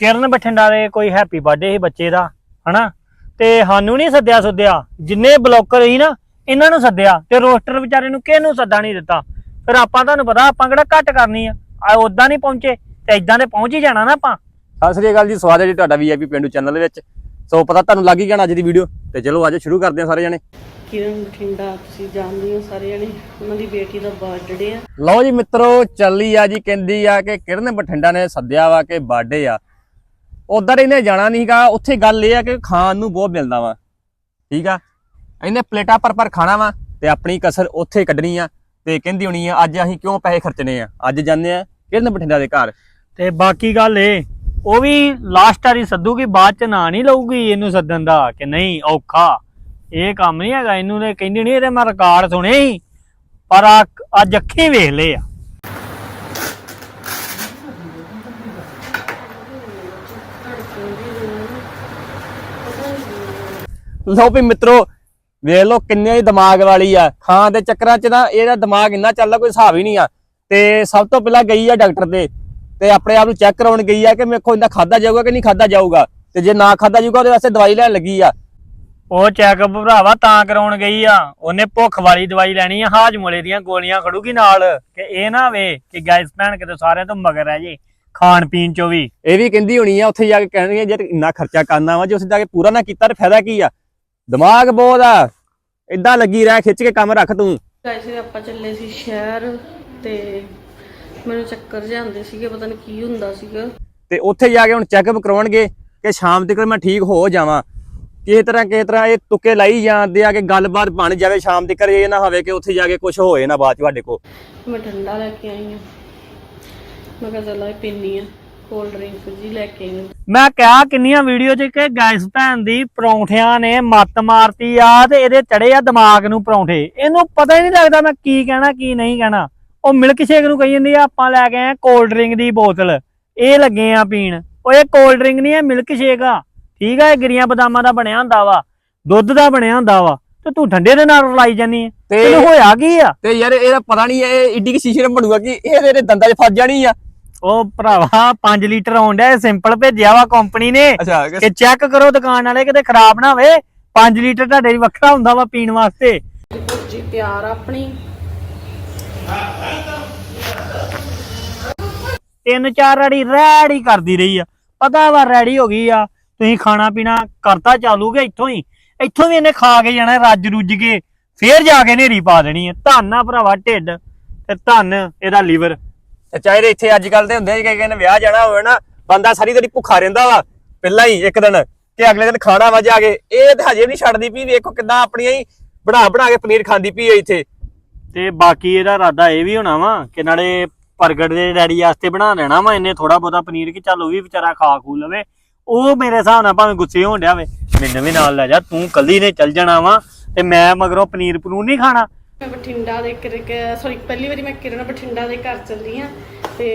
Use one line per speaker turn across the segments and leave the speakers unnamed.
ਕਿਰਨ ਬਠਿੰਡਾ ਦੇ ਕੋਈ happy birthday ਸੀ ਬੱਚੇ ਦਾ ਹਨਾ? ਤੇ ਸਾਨੂੰ ਨਹੀਂ ਸੱਦਿਆ ਸੁੱਦਿਆ ਜਿੰਨੇ ਬਲੌਕਰ ਸੀ ਨਾ ਇਹਨਾਂ ਨੂੰ ਸੱਦਿਆ ਤੇ ਰੋਸਟਰ ਵਿਚਾਰੇ ਨੂੰ ਕਿਹਨੂੰ ਸੱਦਾ ਨਹੀਂ ਦਿੱਤਾ। ਫਿਰ ਆਪਾਂ ਤੁਹਾਨੂੰ ਪਤਾ ਆਪਾਂ ਕਿਹੜਾ ਘੱਟ ਕਰਨੀ ਆ? ਆ ਉਦਾਂ ਨਹੀਂ ਪਹੁੰਚੇ ਤੇ ਇਦਾਂ ਤੇ ਪਹੁੰਚ ਹੀ ਜਾਣਾ ਨਾ ਆਪਾਂ।
ਸਤਿ ਸ੍ਰੀ ਅਕਾਲ ਜੀ ਸਵਾਗਤ ਹੈ ਜੀ ਤੁਹਾਡਾ ਵੀਆਈਪੀ ਪਿੰਡੂ ਚੈਨਲ ਦੇ ਵਿੱਚ। ਸੋ ਪਤਾ ਤੁਹਾਨੂੰ ਲੱਗ ਹੀ ਜਾਣਾ ਅੱਜ ਦੀ ਵੀਡੀਓ ਤੇ ਚਲੋ ਅੱਜ ਸ਼ੁਰੂ ਕਰਦੇ ਹਾਂ ਸਾਰੇ ਜਣੇ।
ਕਿਰਨ ਬਠਿੰਡਾ ਤੁਸੀਂ ਜਾਣਦੇ ਹੋ ਸਾਰੇ ਜਣੇ ਉਹਨਾਂ ਦੀ ਬੇਟੀ ਦਾ ਬਰਥਡੇ ਆ।
ਲਓ ਜੀ ਮਿੱਤਰੋ ਚੱਲੀ ਆ ਜੀ ਕਹਿੰਦੀ ਆ ਕਿ ਕਿਰਨ ਬਠਿੰਡਾ ਨੇ ਸੱਦਿਆ ਵਾ ਕਿ ਬਰਥਡੇ ਆ। ਉਧਰ ਇਹਨੇ ਜਾਣਾ ਨਹੀਂਗਾ ਉੱਥੇ ਗੱਲ ਇਹ ਆ ਕਿ ਖਾਣ ਨੂੰ ਬਹੁਤ ਮਿਲਦਾ ਵਾ। ਠੀਕ ਆ? ਇਹਨੇ ਪਲੇਟਾਂ ਪਰ ਪਰ ਖਾਣਾ ਵਾ ਤੇ ਆਪਣੀ ਕਸਰ ਉੱਥੇ ਕੱਢਣੀ ਆ ਤੇ ਕਹਿੰਦੀ ਹੋਣੀ ਆ, ਅੱਜ ਅਸੀਂ ਕਿਉਂ ਪੈਸੇ ਖਰਚਣੇ ਆ? ਅੱਜ ਜਾਂਦੇ ਆ ਕਿਰਨ ਬਠਿੰਡਾ ਦੇ ਘਰ।
ਤੇ ਬਾਕੀ ਗੱਲ ਇਹ, ਉਹ ਵੀ ਲਾਸਟ ਵਾਰੀ ਸੱਦੂਗੀ ਬਾਅਦ ਚ ਨਾਂ ਨਹੀਂ ਲਊਗੀ ਇਹਨੂੰ ਸੱਦਣ ਦਾ, ਕਿ ਨਹੀਂ, ਔਖਾ। ਇਹ ਕੰਮ ਨਹੀਂ ਹੈਗਾ, ਇਹਨੂੰ ਤੇ ਕਹਿੰਦੀ ਨਹੀਂ ਇਹਦੇ ਮੈਂ ਰਿਕਾਰਡ ਸੁਣੇ ਸੀ, ਪਰ ਆ- ਅੱਜ ਅੱਖੀਂ ਵੇਖ ਲਏ ਆ।
ਲਓ ਵੀ ਮਿੱਤਰੋ ਵੇਖ ਲਓ ਕਿੰਨੇ ਹੀ ਦਿਮਾਗ ਵਾਲੀ ਆ। ਖਾਣ ਦੇ ਚੱਕਰਾਂ 'ਚ ਨਾ ਇਹਦਾ ਦਿਮਾਗ ਇੰਨਾ ਚੱਲਦਾ ਕੋਈ ਹਿਸਾਬ ਹੀ ਨਹੀਂ ਆ। ਤੇ ਸਭ ਤੋਂ ਪਹਿਲਾਂ ਗਈ ਆ ਡਾਕਟਰ ਦੇ। ਤੇ ਆਪਣੇ ਆਪ ਨੂੰ ਚੈੱਕ ਕਰਾਉਣ ਗਈ ਆ ਕਿ ਮੇਰੇ ਕੋਲ ਇਹਦਾ ਖਾਦਾ ਜਾਊਗਾ ਕਿ ਨਹੀਂ ਖਾਦਾ ਜਾਊਗਾ। ਤੇ ਜੇ ਨਾ ਖਾਦਾ ਜਾਊਗਾ ਉਹਦੇ ਵਾਸਤੇ ਦਵਾਈ ਲੈਣ ਲੱਗੀ ਆ।
ਉਹ ਚੈੱਕਅਪ ਭਰਾਵਾ ਤਾਂ ਕਰਾਉਣ ਗਈ ਆ। ਉਹਨੇ ਭੁੱਖ ਵਾਲੀ ਦਵਾਈ ਲੈਣੀ ਆ ਹਾਜਮੋਲੇ ਦੀਆਂ ਗੋਲੀਆਂ ਖੜੂਗੀ ਨਾਲ। ਕਿ ਇਹ ਨਾ ਵੇ ਕਿ ਗਾਇਸ ਭੈਣ ਕਿਤੇ ਸਾਰਿਆਂ ਤੋਂ ਮਗਰ ਹੈ ਜੀ ਖਾਣ ਪੀਣ ਚੋਂ ਵੀ।
ਇਹ ਵੀ ਕਹਿੰਦੀ ਹੋਣੀ ਆ ਉੱਥੇ ਜਾ ਕੇ ਕਹਿਣਗੇ ਜੇ ਇੰਨਾ ਖਰਚਾ ਕਰਨਾ ਵਾ ਜੇ ਉੱਥੇ ਜਾ ਕੇ ਪੂਰਾ ਨਾ ਕੀਤਾ ਤਾਂ ਫਾਇਦਾ ਕੀ ਆ? ਦਿਮਾਗ ਬਹੁਤ ਆ ਇਦਾਂ ਲੱਗੀ ਰਹਿ ਖਿੱਚ ਕੇ ਕੰਮ ਰੱਖ ਤੂੰ।
ਗਾਇਸ ਆਪਾਂ ਚੱਲੇ ਸੀ ਸ਼ਹਿਰ ਤੇ ਮੈਨੂੰ ਚੱਕਰ ਜਾਂਦੇ ਸੀਗੇ ਪਤਾ ਨਹੀਂ ਕੀ ਹੁੰਦਾ ਸੀਗਾ।
ਤੇ ਉੱਥੇ ਜਾ ਕੇ ਹੁਣ ਚੈੱਕਅਪ ਕਰਵਾਉਣਗੇ ਕਿ ਸ਼ਾਮ ਤੱਕ ਮੈਂ ਠੀਕ ਹੋ ਜਾਵਾਂ। ਕਿਸੇ ਤਰ੍ਹਾਂ ਕਿਸੇ ਤਰ੍ਹਾਂ ਇਹ ਤੁੱਕੇ ਲਾਈ ਜਾਂਦੇ ਆ ਕਿ ਗੱਲਬਾਤ ਬਣ ਜਾਵੇ ਸ਼ਾਮ ਤੱਕ ਇਹ ਨਾ ਹੋਵੇ ਕਿ ਉੱਥੇ ਜਾ ਕੇ ਕੁਝ ਹੋਏ ਨਾ ਬਾਅਦ ਚ ਤੁਹਾਡੇ ਕੋ
ਮੈਂ ਠੰਡਾ ਲੈ ਕੇ ਆਈ ਹਾਂ। ਮੈਂ ਕਿਹਾ ਚੱਲ ਪੀਣੀ ਆ। ਕੋਲਡ ਡਰਿੰਕ ਜੀ ਲੈ ਕੇ ਆਈ ਹਾਂ।
ਮੈਂ ਕਿਹਾ ਕਿੰਨੀਆਂ ਵੀਡੀਓ 'ਚ ਕਿ ਗਾਇਸ ਭੈਣ ਦੀ ਪਰੌਂਠਿਆਂ ਨੇ ਮੱਤ ਮਾਰਤੀ ਆ ਤੇ ਇਹਦੇ ਚੜੇ ਆ ਦਿਮਾਗ ਨੂੰ ਪਰੌਂਠੇ। ਇਹਨੂੰ ਪਤਾ ਹੀ ਨਹੀਂ ਲੱਗਦਾ ਮੈਂ ਕੀ ਕਹਿਣਾ ਕੀ ਨਹੀਂ ਕਹਿਣਾ। ਉਹ ਮਿਲਕ ਸ਼ੇਕ ਨੂੰ ਕਹੀ ਜਾਂਦੀ ਆ ਆਪਾਂ ਲੈ ਕੇ ਆਏ ਕੋਲਡ ਡਰਿੰਕ ਦੀ ਬੋਤਲ। ਇਹ ਲੱਗੇ ਆ ਪੀਣ। ਉਹ ਇਹ ਕੋਲਡ ਡਰਿੰਕ ਨਹੀਂ ਹੈ ਮਿਲਕ ਸ਼ੇਕ ਆ। ਠੀਕ ਆ ਇਹ ਗਿਰੀਆਂ ਬਦਾਮਾਂ ਦਾ ਬਣਿਆ ਹੁੰਦਾ ਵਾ ਦੁੱਧ ਦਾ ਬਣਿਆ ਹੁੰਦਾ ਵਾ। ਤੇ ਤੂੰ ਠੰਡੇ ਦੇ ਨਾਲ ਰਲਾਈ ਜਾਨੀ ਹੈ
ਤੇ
ਤੈਨੂੰ ਹੋਇਆ ਕੀ ਆ?
ਤੇ ਯਾਰ ਇਹਦਾ ਪਤਾ ਨਹੀਂ ਇਹ ਇੱਡੀ ਕਿ ਸ਼ੀਸ਼ੇ ਨਾਲ ਬਣੂਗਾ ਕਿ ਇਹ ਇਹਦੇ ਦੰਦਾਂ 'ਚ ਫਸ ਜਾਣੀ ਆ।
ਉਹ ਭਰਾਵਾ 5 ਲੀਟਰ ਆਉਂਦਾ ਇਹ ਸਿੰਪਲ ਭੇਜਿਆ ਵਾ ਕੰਪਨੀ ਨੇ।
ਅੱਛਾ
ਕਿ ਚੈੱਕ ਕਰੋ ਦੁਕਾਨ ਵਾਲੇ ਕਿਤੇ ਖਰਾਬ ਨਾ ਹੋਵੇ। 5 ਲੀਟਰ ਤੁਹਾਡੇ ਲਈ ਵੱਖਰਾ ਹੁੰਦਾ ਵਾ ਪੀਣ ਵਾਸਤੇ।
ਜੀ ਪਿਆਰ ਆਪਣੀ।
ਤਿੰਨ ਚਾਰ ਰੜੀ ਰੈਡੀ ਕਰਦੀ ਰਹੀ ਆ। ਪਤਾ ਵਾ ਰੈਡੀ ਹੋ ਗਈ ਆ। ਤੁਸੀਂ ਖਾਣਾ ਪੀਣਾ ਕਰਤਾ ਚਾਲੂਗੇ ਇੱਥੋਂ ਹੀ? ਇੱਥੋਂ ਵੀ ਇਹਨੇ ਖਾ ਕੇ ਜਾਣਾ ਰੱਜ ਰੁੱਜ ਕੇ। ਫੇਰ ਜਾ ਕੇ ਨੇਰੀ ਪਾ ਦੇਣੀ ਆ। ਧੰਨ ਆ ਭਰਾਵਾ ਢਿੱਡ ਤੇ ਧੰਨ ਇਹਦਾ ਲੀਵਰ।
ਚਾਹੇ ਇੱਥੇ ਅੱਜ ਕੱਲ ਦੇ ਹੁੰਦੇ ਆ ਕਹਿੰਦੇ ਵਿਆਹ ਜਾਣਾ ਹੋਵੇ ਨਾ, ਬੰਦਾ ਸਾਰੀ ਦਿਹਾੜੀ ਭੁੱਖਾ ਰਹਿੰਦਾ ਵਾ, ਪਹਿਲਾਂ ਹੀ ਇੱਕ ਦਿਨ, ਕਿ ਅਗਲੇ ਦਿਨ ਖਾਣਾ ਵਾ ਜਾ ਕੇ, ਇਹ ਤਾਂ ਹਜੇ ਵੀ ਨਹੀਂ ਛੱਡਦੀ ਪਈ, ਵੇਖੋ ਕਿਦਾਂ ਆਪਣੀਆਂ ਹੀ ਬਣਾ ਬਣਾ ਕੇ ਪਨੀਰ ਖਾਂਦੀ ਪਈ ਹੈ ਇੱਥੇ।
ਤੇ ਬਾਕੀ ਇਹਦਾ ਇਰਾਦਾ ਇਹ ਵੀ ਹੋਣਾ ਵਾ, ਕਿ ਨਾਲੇ ਪ੍ਰਗਟ ਦੇ ਡੈਡੀ ਵਾਸਤੇ ਬਣਾ ਲੈਣਾ ਵਾ ਇਹਨੇ ਥੋੜਾ ਬਹੁਤਾ ਪਨੀਰ ਕਿ ਚੱਲ ਉਹ ਵੀ ਵਿਚਾਰਾ ਖਾ ਖੂ ਲਵੇ। ਉਹ ਮੇਰੇ ਹਿਸਾਬ ਨਾਲ ਭਾਵੇਂ ਗੁੱਸੇ ਹੋਣ ਡਿਆ ਵੇ, ਮੈਨੂੰ ਵੀ ਨਾਲ ਲੈ ਜਾ, ਤੂੰ ਕੱਲੀ ਨੇ ਚੱਲ ਜਾਣਾ ਵਾ, ਤੇ ਮੈਂ ਮਗਰੋਂ ਪਨੀਰ ਪਨੂਰ ਨਹੀਂ ਖਾਣਾ।
ਮੈਂ ਬਠਿੰਡਾ ਦੇ ਸੌਰੀ ਪਹਿਲੀ ਵਾਰੀ ਮੈਂ ਕਿਰਨ ਬਠਿੰਡਾ ਦੇ ਘਰ ਚੱਲੀ ਆ, ਤੇ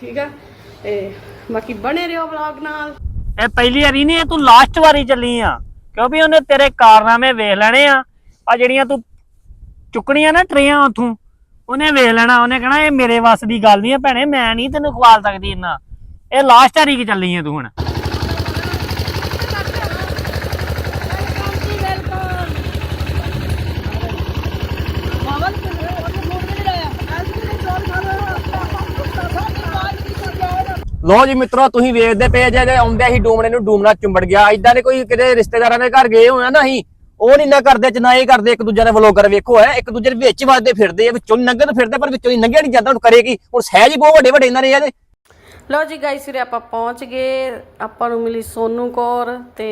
ਠੀਕ ਆ, ਤੇ ਬਾਕੀ ਬਣੇ ਰਹੋ ਵਲੌਗ ਨਾਲ।
ਇਹ ਪਹਿਲੀ ਵਾਰੀ ਨਹੀਂ ਤੂੰ ਲਾਸਟ ਵਾਰੀ ਚੱਲੀ ਆ। ਕਿਉਂਕਿ ਉਹਨੇ ਤੇਰੇ ਕਾਰਨਾਮੇ ਵੇਖ ਲੈਣੇ ਆ। ਆ ਜਿਹੜੀਆਂ ਤੂੰ ਚੁੱਕਣੀਆਂ ਨਾ ਟਰੇਆਂ ਉਥੋਂ, ਉਹਨੇ ਵੇਖ ਲੈਣਾ, ਉਹਨੇ ਕਹਣਾ, ਇਹ ਮੇਰੇ ਵੱਸ ਦੀ ਗੱਲ ਨਹੀਂ ਆ ਭੈਣੇ, ਮੈਂ ਨਹੀਂ ਤੈਨੂੰ ਖਵਾਲ ਸਕਦੀ ਇੰਨਾ। ਇਹ ਲਾਸਟ ਵਾਰੀ ਕੀ ਚੱਲੀ ਆ ਤੂੰ ਹੁਣ?
ਲੋ ਜੀ ਮਿੱਤਰੋ ਤੁਸੀਂ ਵੇਖਦੇ ਪਏ ਜੇ ਜੇ ਆਉਂਦੇ ਹੀ ਡੂਮਣੇ ਨੂੰ ਡੂਮਣਾ ਚੁੰਬੜ ਗਿਆ। ਇਦਾਂ ਦੇ ਕੋਈ ਕਿਤੇ ਰਿਸ਼ਤੇਦਾਰਾਂ ਦੇ ਘਰ ਗਏ ਹੋਣਾ ਨਾ ਅਸੀਂ ਉਹ ਨਹੀਂ ਨਾ ਕਰਦੇ ਚ ਨਾ ਇਹ ਕਰਦੇ ਇੱਕ ਦੂਜੇ ਦੇ ਵਲੋਗਰ ਵੇਖੋ ਹੈ ਇੱਕ ਦੂਜੇ ਦੇ ਵਿੱਚ ਵੱਜਦੇ ਫਿਰਦੇ ਆ ਵਿੱਚੋਂ ਨੰਗਣ ਫਿਰਦੇ ਪਰ ਵਿੱਚੋਂ ਨੰਗਿਆ ਨਹੀਂ ਜਾਂਦਾ ਹੁਣ ਕਰੇ ਕੀ ਹੁਣ ਸਹਿਜ ਹੀ ਬਹੁਤ ਵੱਡੇ ਵੱਡੇ ਇਹਨਾਂ ਦੇ ਇਹਦੇ।
ਲਓ ਜੀ ਗਾਇਸ ਵੀਰੇ ਆਪਾਂ ਪਹੁੰਚ ਗਏ ਆਪਾਂ ਨੂੰ ਮਿਲੀ ਸੋਨੂ ਕੌਰ ਤੇ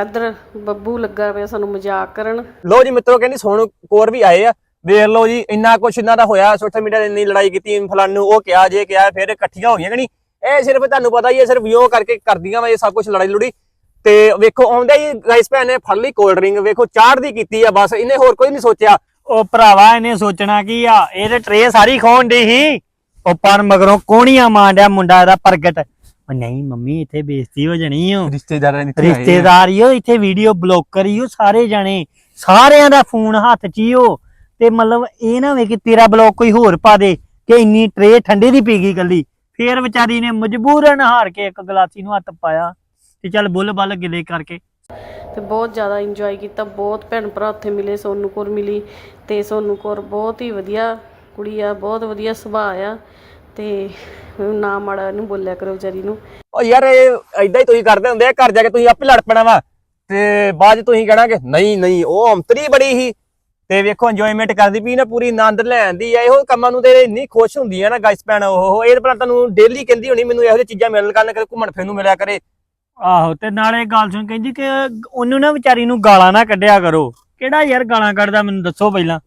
ਇੱਧਰ ਬੱਬੂ ਲੱਗਾ ਪਿਆ ਸਾਨੂੰ ਮਜ਼ਾਕ ਕਰਨ।
ਲੋ ਜੀ ਮਿੱਤਰੋ ਕਹਿੰਦੀ ਸੋਨੂ ਕੋਰ ਵੀ ਆਏ ਆ। ਵੇਖ ਲਓ ਜੀ ਇੰਨਾ ਕੁਛ ਇਹਨਾਂ ਦਾ ਹੋਇਆ ਸੋਸ਼ਲ ਮੀਡੀਆ ਤੇ ਇੰਨੀ ਲੜਾਈ ਕੀਤੀ ਫਲਾਨੂੰ ਉਹ ਕਿਹਾ ਜੇ ਕਿਹਾ ਫਿਰ ਇਕੱਠੀਆਂ ਹੋ ਗਈਆਂ ਕਿ ਨਹੀਂ? ਇਹ ਸਿਰਫ ਤੁਹਾਨੂੰ ਪਤਾ ਹੀ ਹੈ ਸਿਰਫ ਯੋ ਕਰਕੇ ਕਰਦੀਆਂ ਵਾ ਇਹ ਸਭ ਕੁਝ ਲੜਾਈ ਲੜੀ। ਤੇ ਵੇਖੋ ਆਉਂਦਾ ਹੀ ਗਾਇਸ ਭੈਣ ਨੇ ਫੜ ਲਈ ਕੋਲਡ ਡਰਿੰਕ ਵੇਖੋ ਚਾੜਦੀ ਕੀਤੀ ਆ ਬਸ ਇਹਨੇ ਹੋਰ ਕੋਈ ਨਹੀਂ ਸੋਚਿਆ।
ਉਹ ਭਰਾਵਾ ਇਹਨੇ ਸੋਚਣਾ ਕੀ ਆ? ਇਹਦੇ ਟਰੇ ਸਾਰੀ ਖੋਣ ਦੀ ਸੀ। ਉਹ ਪਰ ਮਗਰੋਂ ਕੋਣੀਆਂ ਮਾਂਡਿਆ ਮੁੰਡਾ ਇਹਦਾ ਪ੍ਰਗਟ। ਉਹ ਨਹੀਂ ਮੰਮੀ ਇੱਥੇ ਬੇਇੱਜ਼ਤੀ ਹੋ ਜਣੀ ਓ।
ਰਿਸ਼ਤੇਦਾਰਾਂ ਨੇ
ਰਿਸ਼ਤੇਦਾਰ ਈ ਓ ਇੱਥੇ ਵੀਡੀਓ ਬਲੌਕਰ ਈ ਓ ਸਾਰੇ ਜਾਣੇ। ਸਾਰਿਆਂ ਦਾ ਫੋਨ ਹੱਥ 'ਚ ਈ ਓ। ਤੇ ਮਤਲਬ ਇਹ ਨਾ ਹੋਵੇ ਕਿ ਤੇਰਾ ਬਲੌਕ ਕੋਈ ਹੋਰ ਪਾ ਦੇ ਕਿ ਇੰਨੀ ਟਰੇ ਠੰਡੇ ਦੀ ਪੀ ਗਈ ਗੱਲੀ ਫੇਰ ਵਿਚਾਰੀ ਨੇ ਮਜਬੂਰਨ ਹਾਰ ਕੇ ਇੱਕ ਗਲਾਸੀ ਨੂੰ ਹੱਥ ਪਾਇਆ ਤੇ ਚੱਲ ਬੁੱਲ ਬੱਲ ਗਿਲੇ ਕਰਕੇ।
ਤੇ ਬਹੁਤ ਜ਼ਿਆਦਾ ਇੰਜੋਏ ਕੀਤਾ ਬਹੁਤ ਭੈਣ ਭਰਾ ਉੱਥੇ ਮਿਲੇ ਸੋਨੂ ਕੌਰ ਮਿਲੀ ਤੇ ਸੋਨੂ ਕੌਰ ਬਹੁਤ ਹੀ ਵਧੀਆ ਕੁੜੀ ਆ ਬਹੁਤ ਵਧੀਆ ਸੁਭਾਅ ਆ ਤੇ ਨਾ ਮਾੜਾ ਇਹਨੂੰ ਬੋਲਿਆ ਕਰੋ ਵਿਚਾਰੀ ਨੂੰ।
ਉਹ ਯਾਰ ਇਹ ਐਦਾਂ ਹੀ ਤੁਸੀਂ ਕਰਦੇ ਹੁੰਦੇ ਆ ਘਰ ਜਾ ਕੇ ਤੁਸੀਂ ਆਪੇ ਲੜ ਪੈਣਾ ਵਾ ਤੇ ਬਾਅਦ 'ਚ ਤੁਸੀਂ ਕਹਿਣਾ ਕਿ ਨਹੀਂ ਨਹੀਂ ਉਹ ਅੰਤਰੀ ਬੜੀ ਹੀ ਤੇ ਵੇਖੋ ਇੰਜੋਇਮੈਂਟ ਕਰਦੀ ਪਈ ਨਾ ਪੂਰੀ ਆਨੰਦ ਲੈਂਦੀ ਆ ਇਹੋ ਕੰਮਾਂ ਨੂੰ ਤੇ ਇੰਨੀ ਖੁਸ਼ ਹੁੰਦੀ ਆ ਨਾ ਗਾਇਸ ਭੈਣ ਉਹ ਇਹ ਤਾਂ ਤੁਹਾਨੂੰ ਡੇਲੀ ਕਹਿੰਦੀ ਹੋਣੀ ਮੈਨੂੰ ਇਹੋ ਜਿਹੀ ਚੀਜ਼ਾਂ ਮਿਲਣ ਕਰਨ ਕਰੇ ਘੁੰਮਣ ਫਿਰਨ ਨੂੰ ਮਿਲਿਆ ਕਰੇ।
ਆਹੋ ਤੇ ਨਾਲੇ ਗੱਲ ਸੁਣ ਕਹਿੰਦੀ ਕਿ ਉਹਨੂੰ ਨਾ ਵਿਚਾਰੀ ਨੂੰ ਗਾਲਾਂ ਨਾ ਕੱਢਿਆ ਕਰੋ। ਕਿਹੜਾ ਯਾਰ ਗਾਲਾਂ ਕੱਢਦਾ ਮੈਨੂੰ ਦੱਸੋ ਪਹਿਲਾਂ।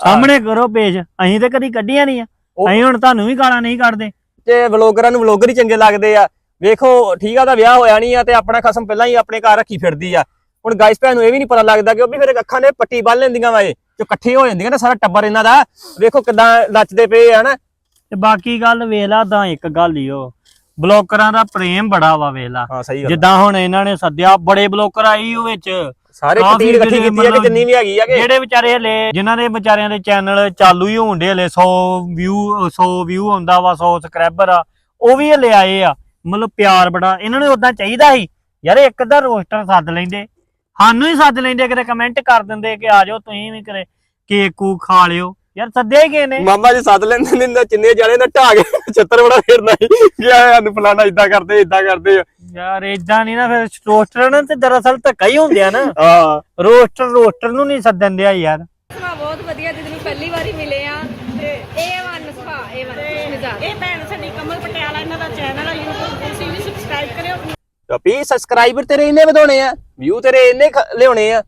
ਸਾਹਮਣੇ ਕਰੋ ਪੇਜ ਅਸੀਂ ਤੇ ਕਦੀ ਕੱਢੀਆਂ ਨਹੀਂ ਆ। ਅਸੀਂ ਹੁਣ ਤੁਹਾਨੂੰ ਵੀ ਗਾਲਾਂ ਨਹੀਂ ਕੱਢਦੇ।
ਤੇ ਵਲੋਗਰਾਂ ਨੂੰ ਵਲੋਗਰ ਹੀ ਚੰਗੇ ਲੱਗਦੇ ਆ। ਵੇਖੋ ਠੀਕ ਆ ਉਹਦਾ ਵਿਆਹ ਹੋਇਆ ਨਹੀਂ ਆ ਤੇ ਆਪਣਾ ਖਸਮ ਪਹਿਲਾਂ ਹੀ ਆਪਣੇ ਘਰ ਰੱਖੀ ਫਿਰਦੀ ਆ। ਹੁਣ ਗਾਇਸ ਭੈਣ ਨੂੰ ਇਹ ਵੀ ਨਹੀਂ ਪਤਾ ਲੱਗਦਾ ਕਿ ਉਹ ਵੀ ਫਿਰ ਅੱਖਾਂ ਨੇ ਪੱਟੀ ਬੰਨ ਲੈਂਦੀਆਂ ਵਾ ਇਹ। ਜੋ ਇਕੱਠੇ ਹੋ ਜਾਂਦੀਆਂ ਨਾ ਸਾਰਾ ਟੱਬਰ ਇਹਨਾਂ ਦਾ ਵੇਖੋ ਕਿਦਾਂ ਨੱਚਦੇ ਪਏ ਆ ਨਾ
ਤੇ ਬਾਕੀ ਗੱਲ ਵੇਖ ਲਾ ਤਾਂ ਇੱਕ ਗੱਲ ਹੀ ਉਹ ਬਲੋਕਰਾਂ ਦਾ ਪ੍ਰੇਮ ਬੜਾ ਵਾ ਵੇਖ ਲਾ।
ਹਾਂ ਸਹੀ
ਜਿੱਦਾਂ ਹੁਣ ਇਹਨਾਂ ਨੇ ਸੱਦਿਆ ਬੜੇ ਬਲੋਕਰ ਆਈ ਉਹ ਵਿੱਚ।
ਸਾਰੇ ਕਤੀੜ ਇਕੱਠੀ ਕੀਤੀ ਆ ਕਿ ਜਿੰਨੀ ਵੀ ਹੈਗੀ ਆ ਕਿ?
ਜਿਹੜੇ ਵਿਚਾਰੇ ਹਲੇ ਜਿਨ੍ਹਾਂ ਦੇ ਵਿਚਾਰਿਆਂ ਦੇ ਚੈਨਲ ਚਾਲੂ ਹੀ ਹੋਣ ਦੇ ਹਲੇ 100 ਵਿਊ 100 ਵਿਊ ਹੁੰਦਾ ਵਾ 100 ਸਬਸਕ੍ਰਾਈਬਰ ਆ ਉਹ ਵੀ ਹਲੇ ਆਏ ਆ। ਮਤਲਬ ਪਿਆਰ ਬੜਾ ਇਹਨਾਂ ਨੂੰ ਉਦਾਂ ਚਾਹੀਦਾ ਸੀ ਯਾਰ ਇੱਕ ਅੱਧਾ ਰੋਸਟਰ ਸੱਦ ਲੈਂਦੇ। ਸਾਨੂੰ ਹੀ ਸੱਦ ਲੈਂਦੇ ਕਿਤੇ ਕਮੈਂਟ ਕਰ ਦਿੰਦੇ ਕਿ ਆ ਜਾਓ ਤੁਸੀਂ ਵੀ ਕਰੇ ਕੇਕ ਕੂ ਖਾ ਲਿਓ। ਯਾਰ ਸੱਦੇ ਹੀ ਗਏ ਨੇ।
ਮਾਮਾ ਜੀ ਸੱਦ ਲੈਂਦੇ ਨੇ ਨਾ ਚਿੰਨੇ ਜਾਣੇ ਨਾ ਢਾ ਕੇ ਛੱਤਰ ਬੜਾ ਫੇਰਨਾ ਹੀ ਕਿ ਆ ਸਾਨੂੰ ਫਲਾਣਾ ਇਦਾਂ ਕਰਦੇ ਇਦਾਂ ਕਰਦੇ ਆ।
ਯਾਰ ਇਦਾਂ ਨਹੀਂ ਨਾ ਫਿਰ ਰੋਸਟਰ ਨੇ ਤੇ ਦਰਅਸਲ ਧੱਕਾ ਹੀ ਹੁੰਦਿਆ ਨਾ।
ਹਾਂ।
ਰੋਸਟਰ ਰੋਸਟਰ ਨੂੰ ਨਹੀਂ ਸੱਦਣ ਦਿਆ ਯਾਰ।
ਸੁਭਾਅ ਬਹੁਤ ਵਧੀਆ ਜਿੱਦ ਨੂੰ ਪਹਿਲੀ ਵਾਰੀ ਮਿਲੇ ਆ ਤੇ A1 ਸੁਭਾਅ A1 ਮਿਜ਼ਾਜ
ਇਹ ਭੈਣ ਸਾਡੀ ਕਮਲ ਪਟਿਆਲਾ ਇਹਨਾਂ ਦਾ ਚੈਨਲ ਆ YouTube ਤੁਸੀਂ ਵੀ ਸਬਸਕ੍ਰਾਈਬ ਕਰਿਓ
ਟੱਪੀ ਸਬਸਕ੍ਰਾਈਬਰ ਤੇਰੇ ਇੰਨੇ ਵਧਾਉਣੇ ਆ। ਵਿਊ ਤੇਰੇ ਇੰਨੇ ਖ- ਲਿਆਉਣੇ ਆ।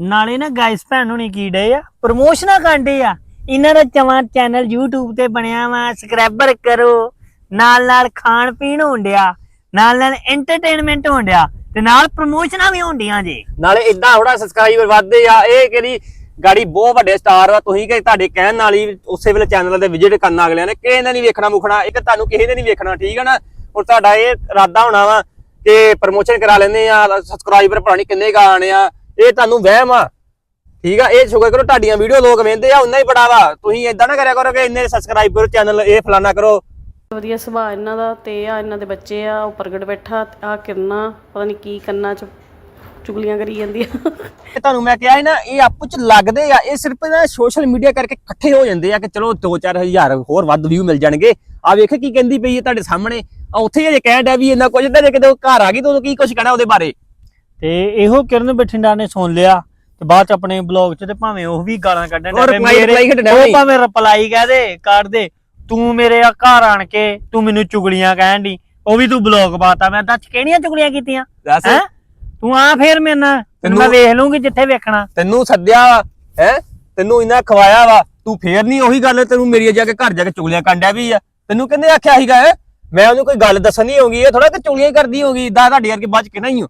ਨਾਲੇ ਨਾ ਗਾਇਸ ਭੈਣ ਹੁਣੀ ਕੀ ਡੇ ਆ? ਪ੍ਰਮੋਸ਼ਨਾਂ ਕਰਦੇ ਆ। ਇਹਨਾਂ ਦਾ ਚਵਾਂ ਚੈਨਲ YouTube ਤੇ ਬਣਿਆ ਵਾ ਸਬਸਕ੍ਰਾਈਬਰ ਕਰੋ। ਨਾਲ ਨਾਲ ਖਾਣ ਪੀਣ ਹੋਣ ਡਿਆ ਨਾਲ ਨਾਲ ਐਂਟਰਟੇਨਮੈਂਟ ਹੋਣ ਡਿਆ ਤੇ ਨਾਲ ਪ੍ਰਮੋਸ਼ਨਾਂ ਵੀ ਹੁੰਦੀਆਂ ਜੇ।
ਨਾਲੇ ਇਦਾਂ ਥੋੜਾ ਸਬਸਕ੍ਰਾਈਬਰ ਵੱਧਦੇ ਆ। ਇਹ ਕਿਹੜੀ ਗਾੜੀ ਬਹੁਤ ਵੱਡੇ ਸਟਾਰ ਵਾ ਤੁਸੀਂ ਕਿ ਤੁਹਾਡੇ ਕਹਿਣ ਨਾਲ ਹੀ ਉਸੇ ਵੇਲੇ ਚੈਨਲ ਤੇ ਵਿਜ਼ਿਟ ਕਰਨਾ ਅਗਲਿਆਂ ਨੇ। ਕਿਸੇ ਨੇ ਨਹੀਂ ਵੇਖਣਾ ਮੁਖਣਾ ਇੱਕ ਤੁਹਾਨੂੰ ਕਿਸੇ ਨੇ ਨਹੀਂ ਵੇਖਣਾ ਠੀਕ ਹੈ ਨਾ? ਹੁਣ ਤੁਹਾਡਾ ਇਹ ਇਰਾਦਾ ਹੋਣਾ ਵਾ ਕਿ ਪ੍ਰਮੋਸ਼ਨ ਕਰਾ ਲੈਂਦੇ ਆ ਸਬਸਕ੍ਰਾਈਬਰ ਪਤਾ ਨਹੀਂ ਕਿੰਨੇ ਕਾ ਆਣੇ ਆ ਇਹ ਤੁਹਾਨੂੰ ਵਹਿਮ ਆ। ਠੀਕ ਆ ਇਹ ਸ਼ੁਕਰ ਕਰੋ ਤੁਹਾਡੀਆਂ ਵੀਡੀਓ ਲੋਕ ਵੇਖਦੇ ਆ ਉਨਾ ਹੀ ਬੜਾ ਵਾ। ਤੁਸੀਂ ਇਦਾਂ ਨਾ ਕਰਿਆ ਕਰੋ ਕਿ ਇੰਨੇ ਸਬਸਕ੍ਰਾਈਬਰ ਚੈਨਲ ਇਹ ਫਲਾਨਾ ਕਰੋ।
ਵਧੀਆ ਸੁਭਾਅ ਇਹਨਾਂ ਦਾ ਤੇ ਆ ਇਹਨਾਂ ਦੇ ਬੱਚੇ ਆ ਉਹ ਪ੍ਰਗਟ ਬੈਠਾ ਆ ਕਿਰਨਾ ਪਤਾ ਨਹੀਂ ਕੀ ਕੰਨਾਂ ਚ ਚੁਗਲੀਆਂ ਕਰੀ ਜਾਂਦੀ ਆ
ਤੁਹਾਨੂੰ ਮੈਂ ਕਿਹਾ ਸੀ ਨਾ ਇਹ ਆਪੋ ਚ ਲੱਗਦੇ ਆ ਇਹ ਸਿਰਫ ਨਾ ਸੋਸ਼ਲ ਮੀਡੀਆ ਕਰਕੇ ਇਕੱਠੇ ਹੋ ਜਾਂਦੇ ਆ ਕਿ ਚਲੋ 2-4000 ਹੋਰ ਵੱਧ ਵਿਊ ਮਿਲ ਜਾਣਗੇ। ਆ ਵੇਖ ਕੀ ਕਹਿੰਦੀ ਪਈ ਹੈ ਤੁਹਾਡੇ ਸਾਹਮਣੇ। ਉੱਥੇ ਅਜੇ ਕਹਿਣ ਡਿਆ ਵੀ ਇੰਨਾ ਕੁਝ ਤੇ ਜੇ ਕਿਤੇ ਉਹ ਘਰ ਆ ਗਈ ਤਾਂ ਉਦੋਂ ਕੀ ਕੁਝ ਕਹਿਣਾ ਉਹਦੇ ਬਾਰੇ?
ਤੇ ਇਹੋ ਕਿਰਨ ਬਠਿੰਡਾ ਨੇ ਸੁਣ ਲਿਆ ਤੇ ਬਾਅਦ ਚ ਆਪਣੇ ਬਲੌਗ ਚ ਤੇ ਭਾਵੇਂ ਉਹ ਵੀ ਗਾਲਾਂ ਕੱਢਣ
ਉਹ
ਡਿਆ
reply- reply ਕੱਢਣਾ
ਉਹ
ਵੀ।
ਭਾਵੇਂ ਰਿਪਲਾਈ ਕਹਿ ਦੇ ਕਰ ਦੇ ਤੂੰ ਮੇਰੇ ਆ ਘਰ ਆਣ ਕੇ ਤੂੰ ਮੈਨੂੰ ਚੁਗਲੀਆਂ ਕਹਿਣ ਦੀ ਉਹ ਵੀ ਤੂੰ ਬਲੌਗ ਪਾਤਾ ਮੈਂ ਦੱਸ ਕਿਹੜੀਆਂ ਚੁਗਲੀਆਂ ਕੀਤੀਆਂ?
ਦੱਸ।
ਹੈਂ? ਤੂੰ ਆ ਫੇਰ ਮੇਰੇ ਨਾਲ ਤੈਨੂੰ ਮੈਂ
ਤੈਨੂੰ-
ਵੇਖ ਲੂੰਗੀ ਜਿੱਥੇ ਵੇਖਣਾ।
ਤੈਨੂੰ ਸੱਦਿਆ ਹੈ? ਤੈਨੂੰ ਇੰਨਾ ਖਵਾਇਆ ਵਾ ਤੂੰ ਫੇਰ ਨਹੀਂ ਉਹੀ ਗੱਲ ਤੈਨੂੰ ਮੇਰੀ ਜਾ ਕੇ ਘਰ ਜਾ ਕੇ ਚੁਗਲੀਆਂ ਕੰਡਿਆ ਵੀ ਆ। ਤੈਨੂੰ ਕਹਿੰਦੇ ਆਖਿਆ ਸੀਗਾ ਹੈਂ? ਮੈਂ ਉਹਨੂੰ ਕੋਈ ਗੱਲ ਦੱਸਣੀ ਹੋਗੀ ਇਹ ਥੋੜਾ ਕਿ ਚੁਗਲੀਆਂ ਹੀ ਕਰਦੀ ਹੋਗੀ ਇਦਾਂ ਤੁਹਾਡੇ ਵਰਗੇ ਬਾਅਦ ਚ ਕਹਿਣਾ ਹੀ ਹੋ।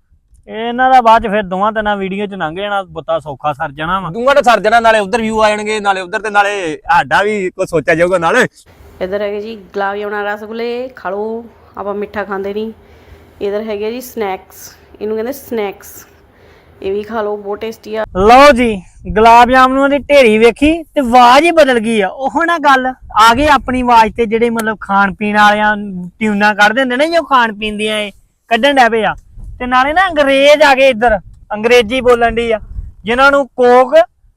ਇਹਨਾਂ ਦਾ ਬਾਅਦ ਚ ਫਿਰ ਦੋਵਾਂ ਤਿੰਨਾਂ ਵੀਡੀਓ ਚ ਲੰਘ ਜਾਣਾ ਬੁੱਤਾ ਸੌਖਾ ਸਰ ਜਾਣਾ ਵਾ।
ਦੂੰਗਾ ਤਾਂ ਸਰ ਜਾਣਾ ਨਾਲੇ ਉਧਰ ਵਿਊ ਆ ਜਾਣਗੇ ਨਾਲੇ ਉਧਰ ਤੇ ਨਾਲੇ ਸਾਡਾ ਵੀ ਕੁਝ ਸੋਚਿਆ ਜਾਊਗਾ ਨਾਲ।
ਇਧਰ ਹੈਗੇ ਜੀ ਗੁਲਾਬ ਜਾਮਣਾ ਰਸਗੁੱਲੇ ਖਾ ਲਓ ਆਪਾਂ ਮਿੱਠਾ ਖਾਂਦੇ ਨਹੀਂ। ਇਧਰ ਹੈਗੇ ਜੀ ਸਨੈਕਸ ਇਹਨੂੰ ਕਹਿੰਦੇ ਸਨੈਕਸ ਇਹ ਵੀ ਖਾ ਲਓ ਬਹੁਤ ਟੇਸਟੀ ਆ।
ਲਓ ਜੀ ਗੁਲਾਬ ਜਾਮਨੂਆਂ ਦੀ ਢੇਰੀ ਵੇਖੀ ਤੇ ਆਵਾਜ਼ ਹੀ ਬਦਲ ਗਈ ਆ। ਉਹ ਨਾ ਗੱਲ ਆ ਗਏ ਆਪਣੀ ਆਵਾਜ਼ ਤੇ ਜਿਹੜੇ ਮਤਲਬ ਖਾਣ ਪੀਣ ਵਾਲਿਆਂ ਟਿਊਨਾਂ ਕੱਢਦੇ ਹੁੰਦੇ ਨੇ ਜੋ ਖਾਣ ਪੀਣ ਦੀਆਂ ਇਹ ਕੱਢਣ ਡੈ ਪਏ ਆ। ਤੇ ਨਾਲੇ ਨਾ ਅੰਗਰੇਜ਼ ਆ ਗਏ ਇੱਧਰ ਅੰਗਰੇਜ਼ੀ ਬੋਲਣ ਦੀ ਆ ਜਿਨ੍ਹਾਂ ਨੂੰ ਕੋਕ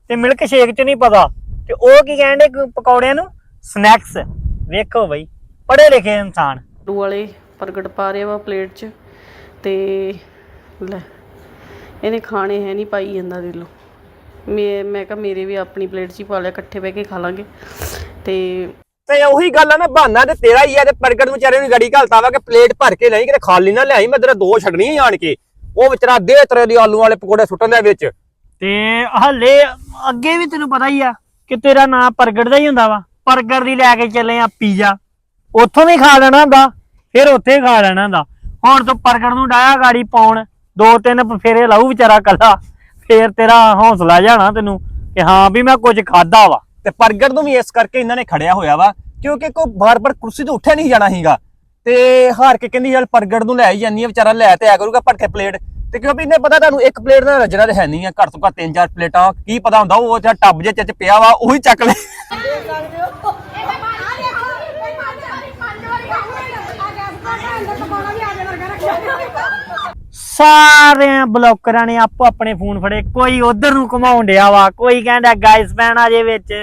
ਤੇ ਮਿਲਕ ਸ਼ੇਕ ਚ ਨਹੀਂ ਪਤਾ। ਤੇ ਉਹ ਕੀ ਕਹਿੰਦੇ ਪਕੌੜਿਆਂ ਨੂੰ? ਸਨੈਕਸ। ਵੇਖੋ ਬਈ ਪੜ੍ਹੇ ਲਿਖੇ ਇਨਸਾਨ।
ਆਲੂ ਵਾਲੇ ਪ੍ਰਗਟ ਪਾ ਰਿਹਾ ਵਾ ਪਲੇਟ 'ਚ ਤੇ ਲੈ। ਇਹਨੇ ਖਾਣੇ ਹੈ ਨਹੀਂ ਪਾਈ ਜਾਂਦਾ ਦੇ ਲੋ ਮੈਂ ਮੈਂ ਕਿਹਾ ਮੇਰੇ ਵੀ ਆਪਣੀ ਪਲੇਟ 'ਚ ਹੀ ਪਾ ਲਿਆ ਇਕੱਠੇ ਬਹਿ ਕੇ ਖਾ ਲਾਂਗੇ। ਤੇ
ਤੇ ਉਹੀ ਗੱਲ ਆ ਨਾ ਬਹਾਨਾ ਤੇ ਤੇਰਾ ਹੀ ਆ ਤੇ ਪ੍ਰਗਟ ਵਿਚਾਰੇ ਨੂੰ ਗੜੀ ਘਲਤਾ ਵਾ ਕਿ ਪਲੇਟ ਭਰ ਕੇ ਨਹੀਂ ਕਿਤੇ ਖਾਲੀ ਨਾ ਲਿਆਈ ਮੈਂ ਤੇਰੇ ਦੋ ਛੱਡਣੀਆਂ ਹੀ ਆਣ ਕੇ। ਉਹ ਵਿਚਾਰਾ ਦੇ ਤਰ੍ਹਾਂ ਦੀ ਆਲੂ ਵਾਲੇ ਪਕੌੜੇ ਸੁੱਟਣ ਦੇ ਵਿੱਚ।
ਤੇ ਹਲੇ ਅੱਗੇ ਵੀ ਤੈਨੂੰ ਪਤਾ ਹੀ ਆ ਕਿ ਤੇਰਾ ਨਾਂ ਪ੍ਰਗਟ ਦਾ ਹੀ ਹੁੰਦਾ ਵਾ। ਪ੍ਰਗਟ ਦੀ ਲੈ ਕੇ ਚੱਲੇ ਆ ਪੀਜ਼ਾ। ਉੱਥੋਂ ਵੀ ਖਾ ਲੈਣਾ ਹੁੰਦਾ ਫਿਰ ਉੱਥੇ ਖਾ ਲੈਣਾ ਹੁੰਦਾ। ਹੁਣ ਤੂੰ ਪ੍ਰਗਟ ਨੂੰ ਡਾਇਆ ਗਾੜੀ ਪਾਉਣ। ਦੋ ਤਿੰਨ ਫੇਰੇ ਲਾਊ ਵਿਚਾਰਾ ਕੱਲਾ ਫੇਰ ਤੇਰਾ ਹੌਸਲਾ ਜਾਣਾ ਤੈਨੂੰ ਕਿ ਹਾਂ ਵੀ ਮੈਂ ਕੁਝ ਖਾਦਾ ਵਾ।
ਤੇ ਪ੍ਰਗਟ ਨੂੰ ਵੀ ਇਸ ਕਰਕੇ ਇਹਨਾਂ ਨੇ ਖੜਿਆ ਹੋਇਆ ਵਾ ਕਿਉਂਕਿ ਕੋ ਬਾਰ-ਬਾਰ ਕੁਰਸੀ ਤੋਂ ਉੱਠਿਆ ਨਹੀਂ ਜਾਣਾ ਸੀਗਾ। ਤੇ ਹਾਰ ਕੇ ਕਹਿੰਦੀ ਯਾਰ ਪ੍ਰਗਟ ਨੂੰ ਲੈ ਹੀ ਜਾਨੀ ਆ ਵਿਚਾਰਾ ਲੈ ਤੇ ਆ ਕਰੂਗਾ ਕੇ ਪਲੇਟ। ਤੇ ਕਿਉਂਕਿ ਇਹਨੇ ਪਤਾ ਤੁਹਾਨੂੰ ਇੱਕ ਪਲੇਟ ਨਾਲ ਰੱਜਣਾ ਤੇ ਹੈ ਨਹੀਂ ਆ ਘੱਟ ਤੋਂ ਘੱਟ ਤਿੰਨ ਚਾਰ ਪਲੇਟਾਂ ਕੀ ਪਤਾ ਹੁੰਦਾ ਉਹ ਜਿਹੜਾ ਟੱਬ ਜੇ ਚ ਪਿਆ ਵਾ ਉਹੀ ਚੱਕ ਲੈ।
ਸਾਰੇ ਬਲੌਕਰਾਂ ਨੇ ਆਪੋ ਆਪਣੇ ਫੋਨ ਫੜੇ। ਕੋਈ ਉਧਰ ਨੂੰ ਘੁਮਾਉਣ ਡਿਆ ਵਾ ਕੋਈ ਕਹਿੰਦਾ ਗਾਇਸ ਪੈਣ ਆ ਜੇ ਵਿੱਚ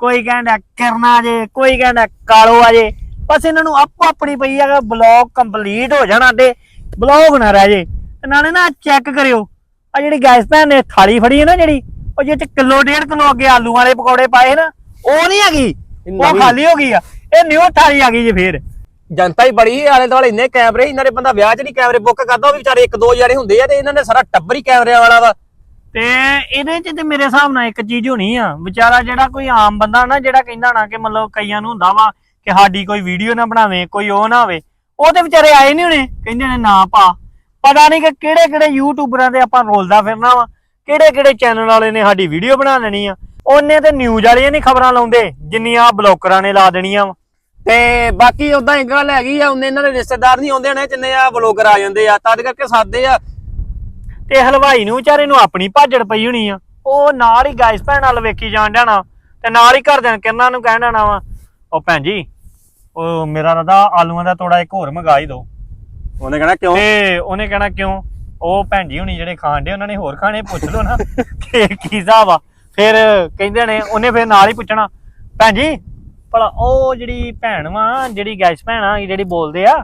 ਕੋਈ ਕਹਿੰਦਾ ਕਰਨਾ ਜੇ ਕੋਈ ਕਹਿੰਦਾ ਕਾਲੋ ਆ ਜੇ। ਬਸ ਇਹਨਾਂ ਨੂੰ ਆਪੋ ਆਪਣੀ ਪਈ ਆ ਬਲੌਗ ਕੰਪਲੀਟ ਹੋ ਜਾਣਾ ਤੇ ਬਲੌਗ ਨਾ ਰਹਿ ਜੇ। ਤੇ ਨਾਲੇ ਨਾ ਚੈੱਕ ਕਰਿਓ ਆ ਜਿਹੜੀ ਗਾਇਸ ਭੈਣ ਨੇ ਥਾਲੀ ਫੜੀ ਹੈ ਨਾ ਜਿਹੜੀ ਉਹ ਜਿਹਦੇ ਚ ਕਿਲੋ ਡੇਢ ਕਿਲੋ ਅੱਗੇ ਆਲੂ ਵਾਲੇ ਪਕੌੜੇ ਪਾਏ ਨਾ ਉਹ ਨਹੀਂ ਹੈਗੀ ਉਹ। ਖਾਲੀ ਹੋ ਗਈ ਆ। ਇਹ ਨਿਊ ਥਾਲੀ ਆ ਗਈ ਜੇ ਫੇਰ।
ਜਨਤਾ ਹੀ ਬੜੀ ਆਲੇ ਦੁਆਲੇ ਇੰਨੇ ਕੈਮਰੇ ਇਹਨਾਂ ਦੇ ਬੰਦਾ ਵਿਆਹ 'ਚ ਨਹੀਂ ਕੈਮਰੇ ਬੁੱਕ ਕਰਦਾ, ਉਹ ਵੀ ਵਿਚਾਰੇ ਇੱਕ ਦੋ ਜਣੇ ਹੁੰਦੇ ਆ ਤੇ ਇਹਨਾਂ ਨੇ ਸਾਰਾ ਟੱਬਰ ਹੀ ਕੈਮਰਿਆਂ ਵਾਲਾ ਵਾ।
ਤੇ ਇਹਦੇ ਚ ਤੇ ਮੇਰੇ ਹਿਸਾਬ ਨਾਲ ਇੱਕ ਚੀਜ਼ ਹੋਣੀ ਆ, ਵਿਚਾਰਾ ਜਿਹੜਾ ਕੋਈ ਆਮ ਬੰਦਾ ਨਾ, ਜਿਹੜਾ ਕਹਿੰਦਾ ਨਾ ਕਿ ਮਤਲਬ ਕਈਆਂ ਨੂੰ ਹੁੰਦਾ ਵਾ ਕਿ ਸਾਡੀ ਕੋਈ ਵੀਡੀਓ ਨਾ ਬਣਾਵੇ, ਕੋਈ ਉਹ ਨਾ ਹੋਵੇ, ਉਹ ਤੇ ਵਿਚਾਰੇ ਆਏ ਨਹੀਂ ਹੋਣੇ, ਕਹਿੰਦੇ ਨੇ ਨਾ ਪਾ। ਪਤਾ ਨਹੀਂ ਕਿ ਕਿਹੜੇ ਕਿਹੜੇ ਯੂਟਿਊਬਰਾਂ ਦੇ ਆਪਾਂ ਰੋਲਦਾ ਫਿਰਨਾ ਵਾ ਕਿਹੜੇ ਕਿਹੜੇ ਚੈਨਲ ਵਾਲੇ ਨੇ ਸਾਡੀ ਵੀਡੀਓ ਬਣਾ ਲੈਣੀ ਆ। ਉਹਨੇ ਤੇ ਨਿਊਜ਼ ਵਾਲੇ ਨਹੀਂ ਖਬਰਾਂ ਲਾਉਂਦੇ, ਜਿੰਨੀਆਂ ਬਲੌਕਰਾਂ ਨੇ ਲਾ ਦੇਣੀਆਂ ਵਾ।
ਤੇ ਬਾਕੀ ਉਦਾਂ ਇੱਕ ਗੱਲ ਹੈਗੀ ਆ ਉਹਨੇ ਇਹਨਾਂ ਦੇ ਰਿਸ਼ਤੇਦਾਰ ਨਹੀਂ ਆਉਂਦੇ ਨੇ ਜਿੰਨੇ ਆ ਬਲੌਗਰ ਆ ਜਾਂਦੇ ਆ ਤਦ ਕਰਕੇ ਸਾਦੇ ਆ।
ਤੇ ਹਲਵਾਈ ਨੂੰ ਵਿਚਾਰੇ ਨੂੰ ਆਪਣੀ ਭਾਜੜ ਪਈ ਹੋਣੀ ਆ। ਉਹ ਨਾਲ ਹੀ ਗਾਇਸ ਭੈਣ ਨਾਲ ਵੇਖੀ ਜਾਣ ਜਾਣਾ ਤੇ ਨਾਲ ਹੀ ਘਰਦਿਆਂ ਕਿਰਨਾਂ ਨੂੰ ਕਹਿਣ ਜਾਣਾ ਵਾ ਉਹ ਭੈਣ ਜੀ ਉਹ ਮੇਰਾ ਰਦਾ ਆਲੂਆਂ ਦਾ ਤੋੜਾ ਇੱਕ ਹੋਰ ਮੰਗਾ ਹੀ ਦਿਓ
ਉਹਨੇ ਕਹਣਾ ਕਿਉਂ?
ਤੇ ਉਹਨੇ ਕਹਿਣਾ ਕਿਉਂ? ਉਹ ਭੈਣ ਜੀ ਹੁਣੀ ਜਿਹੜੇ ਖਾਣ ਦੇ ਉਹਨਾਂ ਨੇ ਹੋਰ ਖਾਣੇ ਪੁੱਛ ਲਓ ਨਾ। ਕਿ ਕੀ ਹਿਸਾਬ ਆ? ਫਿਰ ਕਹਿੰਦੇ ਨੇ ਉਹਨੇ ਫਿਰ ਨਾਲ ਹੀ ਪੁੱਛਣਾ ਭੈਣ ਜੀ ਭਲਾ ਉਹ ਜਿਹੜੀ ਭੈਣ ਵਾ ਜਿਹੜੀ ਗੈਸ ਭੈਣ ਆ ਜਿਹੜੀ ਬੋਲਦੇ ਆ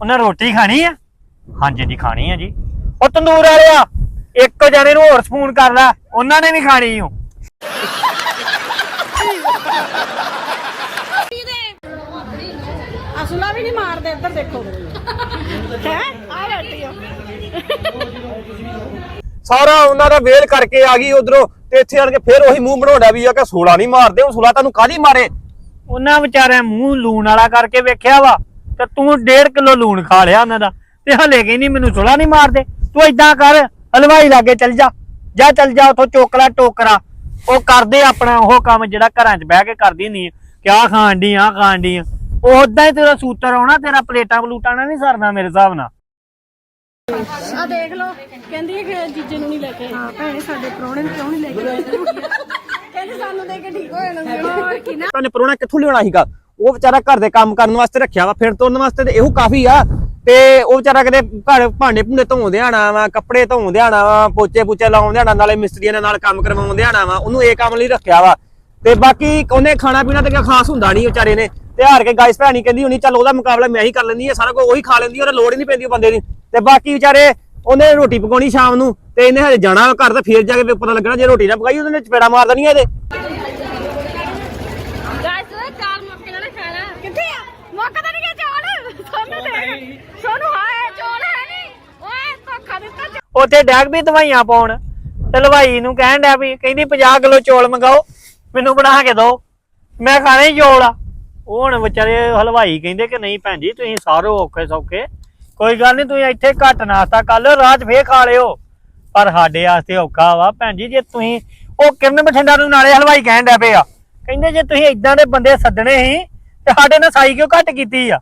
ਉਹਨਾਂ ਰੋਟੀ ਖਾਣੀ ਆ? ਹਾਂਜੀ ਜੀ ਖਾਣੀ ਆ ਜੀ। ਉਹ ਤੰਦੂਰ ਵਾਲਿਆ ਇੱਕ ਜਣੇ ਨੂੰ ਹੋਰ ਸਪੂਨ ਕਰ ਲੈ ਉਹਨਾਂ ਨੇ ਵੀ ਖਾਣੀ ਓ।
ਅਸਲਾ ਵੀ ਨਹੀਂ ਮਾਰਦੇ ਇੱਧਰ ਦੇਖੋ। ਹੈ? ਆ ਬੈਠੀ ਆ।
ਸਾਰਾ ਉਹਨਾਂ ਦਾ ਵੇਲ ਕਰਕੇ ਆ ਗਈ ਉਧਰੋਂ ਤੇ ਇੱਥੇ ਆਣ ਕੇ ਫਿਰ ਉਹੀ ਮੂੰਹ ਬਣਾਉਂਦਾ ਵੀ ਆ ਕਿ ਸੋਲਾ ਨਹੀਂ ਮਾਰਦੇ ਹੁਣ ਸੋਲਾ ਤੁਹਾਨੂੰ ਕਾਹਦੀ ਮਾਰੇ?
ਉਹਨਾਂ ਵਿਚਾਰਿਆਂ ਮੂੰਹ ਲੂਣ ਵਾਲਾ ਕਰਕੇ ਵੇਖਿਆ ਵਾ ਤੇ ਤੂੰ 1.5 ਕਿਲੋ ਲੂਣ ਖਾ ਲਿਆ ਉਹਨਾਂ ਦਾ ਤੇ ਹਲੇ ਕਹਿੰਦੀ ਮੈਨੂੰ ਸੁਲਾ ਨਹੀਂ ਮਾਰਦੇ। ਤੂੰ ਏਦਾਂ ਕਰ ਹਲਵਾਈ ਲਾਗੇ ਚੱਲ ਜਾ। ਜਾ ਚੱਲ ਜਾ ਉਥੋਂ ਚੋਕ ਲੈ ਟੋਕਰਾ। ਉਹ ਕਰਦੇ ਆਪਣਾ ਉਹ ਕੰਮ ਜਿਹੜਾ ਘਰਾਂ 'ਚ ਬਹਿ ਕੇ ਕਰਦੀ ਹੁੰਦੀ ਆ। ਕਿ ਆਹ ਖਾਣ ਦੀ ਆਹ ਖਾਣ ਦੀ ਆ। ਉਹ ਉਦਾਂ ਹੀ ਤੇਰਾ ਸੂਤਰ ਆਉਣਾ ਤੇਰਾ ਪਲੇਟਾਂ ਪਲੂਟਾਂ ਨਾਲ ਨਹੀਂ ਸਰਨਾ ਮੇਰੇ ਹਿਸਾਬ ਨਾਲ।
ਆ ਦੇਖ ਲਓ ਕਹਿੰਦੀ ਹੈ ਕਿ ਜੀਜੇ ਨੂੰ ਨਹੀਂ ਲੈ ਕੇ ਹਾਂ ਭੈਣੇ ਸਾਡੇ ਪ੍ਰਾਹੁਣੇ ਨੂੰ ਕਿਉਂ ਨਹੀਂ ਲੈ ਕੇ ਸਾਨੂੰ ਦੇ ਕੇ ਠੀਕ ਹੋ ਜਾਣਗੇ। ਹੋਰ ਕੀ ਨਾ।
ਉਹਨੇ ਪਰੋਣਾ ਕਿੱਥੋਂ ਲਿਆਉਣਾ ਸੀਗਾ? ਉਹ ਵਿਚਾਰਾ ਘਰ ਦੇ ਕੰਮ ਕਰਨ ਵਾਸਤੇ ਰੱਖਿਆ ਵਾ ਫਿਰ ਤੋਰਨ ਵਾਸਤੇ ਤੇ ਇਹੋ ਕਾਫੀ ਆ। ਤੇ ਉਹ ਵਿਚਾਰਾ ਕਿਤੇ ਘਰ ਭਾਂਡੇ ਭੁੰਡੇ ਧੋਂਦੇ ਆਣਾ ਵਾ ਕੱਪੜੇ ਧੋਂਦੇ ਆਣਾ ਵਾ ਪੋਚੇ ਪੂਚੇ ਲਾਉਂਦੇ ਆਣਾ ਨਾਲੇ ਮਿਸਤਰੀਆਂ ਦੇ ਨਾਲ ਕੰਮ ਕਰਵਾਉਂਦੇ ਆਣਾ ਵਾ ਉਹਨੂੰ ਇਹ ਕੰਮ ਲਈ ਰੱਖਿਆ ਵਾ। ਤੇ ਬਾਕੀ ਉਹਨੇ ਖਾਣਾ ਪੀਣਾ ਤੇ ਕਿਆ ਖਾਸ ਹੁੰਦਾ ਨਹੀਂ ਵਿਚਾਰੇ ਨੇ। ਤੇ ਹਾਰ ਕੇ ਗਾਇਸ ਭੈਣੀ ਕਹਿੰਦੀ ਹੁਣੀ ਚੱਲ ਉਹਦਾ ਮੁਕਾਬਲਾ ਮੈਂ ਹੀ ਕਰ ਲੈਂਦੀ ਆ ਸਾਰਾ ਕੁਝ ਉਹੀ ਖਾ ਲੈਂਦੀ ਉਹਦੇ ਲੋੜ ਹੀ ਨਹੀਂ ਪੈਂਦੀ ਉਹ ਬੰਦੇ ਦੀ। ਤੇ ਬਾਕੀ ਵਿਚਾਰੇ ਉਹਨੇ ਰੋਟੀ ਪਕਾਉਣੀ ਸ਼ਾਮ ਨੂੰ ਤੇ ਇਹਨੇ ਹਜੇ ਜਾਣਾ ਵਾ ਘਰ ਤੇ ਫੇਰ ਜਾ ਕੇ ਪਤਾ ਲੱਗਣਾ ਜੇ ਰੋਟੀ ਨਾ ਪਕਾਈ ਉਹਨੇ ਚਪੇੜਾ ਮਾਰ ਦੇਣੀਆਂ ਇਹਦੇ
ਗਾਇਸ ਚਾਰ ਮੱਕੇ ਨਾਲ ਖਾਣਾ ਕਿੱਥੇ ਆ ਮੱਕਾ ਤਾਂ ਨਹੀਂ ਗਿਆ ਚੌਲ ਸੋਨੂੰ ਦੇ ਸੋਨੂੰ ਹਾਏ, ਚੌਲ ਹੈ ਨਹੀਂ ਓਏ, ਧੋਖਾ ਦਿੱਤਾ ਚੌਲ।
ਉੱਥੇ ਡੈਗ ਵੀ ਦਵਾਈਆਂ ਪਾਉਣ। ਤੇ ਹਲਵਾਈ ਨੂੰ ਕਹਿਣ ਡਿਆ ਵੀ ਕਹਿੰਦੀ 50 ਕਿਲੋ ਚੌਲ ਮੰਗਾਓ, ਮੈਨੂੰ ਬਣਾ ਕੇ ਦਿਓ। ਮੈਂ ਖਾਣੇ ਹੀ ਚੌਲ ਆ। ਉਹ ਹੁਣ ਵਿਚਾਰੇ ਹਲਵਾਈ ਕਹਿੰਦੇ ਕਿ ਨਹੀਂ ਭੈਣ ਜੀ, ਤੁਸੀਂ ਸਾਰੋ ਔਖੇ ਸੌਖੇ। ਕੋਈ ਗੱਲ ਨਹੀਂ ਤੁਸੀਂ ਇੱਥੇ ਘੱਟ ਨਾਸ਼ਤਾ ਕਰ ਲਿਓ, ਰਾਤ ਫੇਰ ਖਾ ਲਿਓ। ਪਰ ਸਾਡੇ ਵਾਸਤੇ ਔਖਾ ਵਾ। ਭੈਣ ਜੀ, ਜੇ ਤੁਸੀਂ ਉਹ ਕਿਰਨ ਬਠਿੰਡਾ ਨੂੰ ਨਾਲੇ ਹਲਵਾਈ ਕਹਿਣ ਡਿਆ ਪਿਆ। ਕਹਿੰਦੇ ਜੇ ਤੁਸੀਂ ਇਦਾਂ ਦੇ ਬੰਦੇ ਸੱਦਣੇ ਸੀ, ਤੇ ਸਾਡੇ ਨਾਲ ਸਾਈ ਕਿਉਂ ਘੱਟ ਕੀਤੀ ਆ?